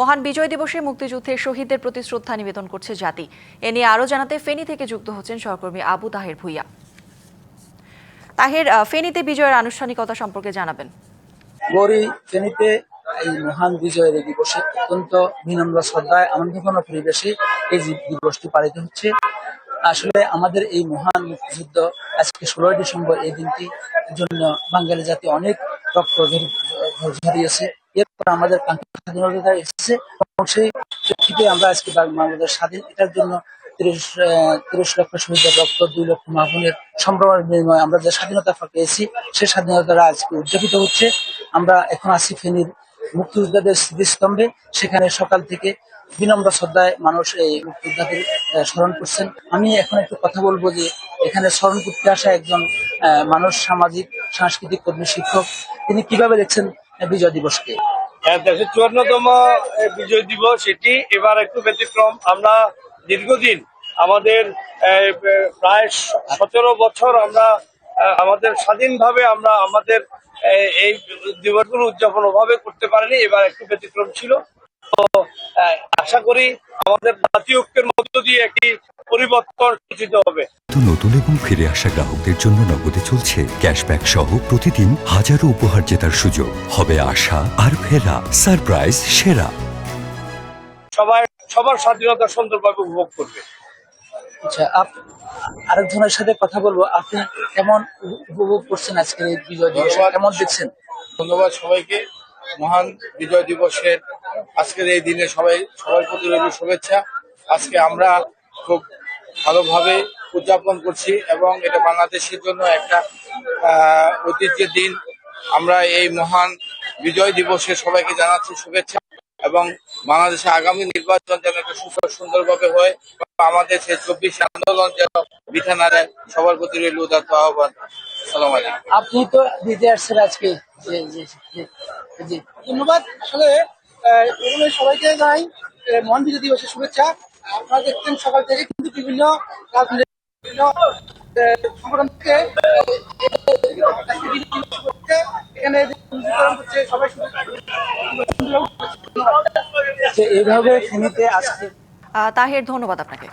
মহান বিজয় দিবসে মুক্তিযুদ্ধের শহীদদের প্রতি শ্রদ্ধা নিবেদন করছে জাতি। এ নিয়ে আরও জানাতে ফেনী থেকে যুক্ত হচ্ছেন সহকর্মী আবু তাহের ভুইয়া। তাহের ফেনীতে বিজয়ের আনুষ্ঠানিকতা সম্পর্কে জানাবেন। ফেনীতে এই মহান বিজয়ের এই দিবসে অত্যন্ত বিনম্র শ্রদ্ধায় আনন্দঘন পরিবেশে এই দিবসটি পালিত হচ্ছে। আসলে আমাদের এই মহান মুক্তিযুদ্ধ আজকে ষোলোই ডিসেম্বর এই দিনটি জন্য বাঙালি জাতি অনেক রক্ত ঝরি- ঝরিয়েছে। এরপর আমাদের কাঙ্ক্ষিত স্বাধীনতা এসেছে এবং সেই প্রেক্ষিতে আমরা আজকে বাংলাদেশ স্বাধীন, এটার জন্য তিরিশ তিরিশ লক্ষ শহীদের রক্ত দুই লক্ষ মাহবুনের সম্ভ্রমের বিনিময়ে আমরা যে স্বাধীনতা পেয়েছি সেই স্বাধীনতাটা আজকে উদযাপিত হচ্ছে। আমরা এখন আছি ফেনীর মুক্তিযোদ্ধাদের স্মৃতিস্তম্ভে, সেখানে সকাল থেকে বিনম্র শ্রদ্ধায় মানুষ এই মুক্তিযোদ্ধাদের স্মরণ করছেন। আমি এখন একটু কথা বলব যে, এখানে স্মরণ করতে আসা একজন মানুষ, সামাজিক, সাংস্কৃতিক কর্মী, শিক্ষক, তিনি কীভাবে দেখছেন বিজয় দিবসকে। দেশের চুয়ান্নতম বিজয় দিবস এটি এবার একটু ব্যতিক্রম। আমরা দীর্ঘদিন আমাদের প্রায় সতেরো বছর আমরা আমাদের স্বাধীনভাবে আমরা আমাদের এই দিবসগুলো উদযাপন ওভাবে করতে পারিনি। এবার একটু ব্যতিক্রম ছিল। আশা করি আমাদের জাতীয় ঐক্যের মধ্য দিয়ে একটি পরিবর্তন সূচিত হবে। নতুন এবং ফিরে আসা গ্রাহকদের জন্য নগদে চলছে ক্যাশব্যাক সহ প্রতিদিন হাজারো উপহার জেতার সুযোগ। হবে আশা আর ফেরা সারপ্রাইজ সেরা। সবাই সবার স্বাধীনতা সুন্দরভাবে উপভোগ করবে। আচ্ছা আপ আরেকজনের সাথে কথা বলব। আপনি কেমন উপভোগ করছেন আজকের এই বিজয় দিবস? কেমন দেখছেন? ধন্যবাদ সবাইকে। মহান বিজয় দিবসের আজকের এই দিনে সবাই, সবার প্রতি রইল শুভেচ্ছা। আজকে আমরা খুব ভালোভাবে উদযাপন করছি এবং এটা বাংলাদেশের জন্য একটা ঐতিহ্যের দিন। আমরা এই মহান বিজয় দিবসে সবাইকে জানাচ্ছি শুভেচ্ছা এবং বাংলাদেশে আগামী নির্বাচন যেন একটা সুন্দর সুন্দরভাবে হয় আমাদের সেই চব্বিশ আন্দোলন যেন বৃথা না যায় সবার প্রতি রইল উদাত্ত আহ্বান। সালাম আলাইকুম। আপনি তো দিতে আসছেন আজকে। ধন্যবাদ। আসলে প্রথমে সবাইকে জানাই মন মহান বিজয় দিবসের শুভেচ্ছা। আপনারা দেখছেন সকাল থেকে কিন্তু বিভিন্ন সংগঠন থেকে এখানে সবাই এইভাবে তাহের ধন্যবাদ আপনাকে।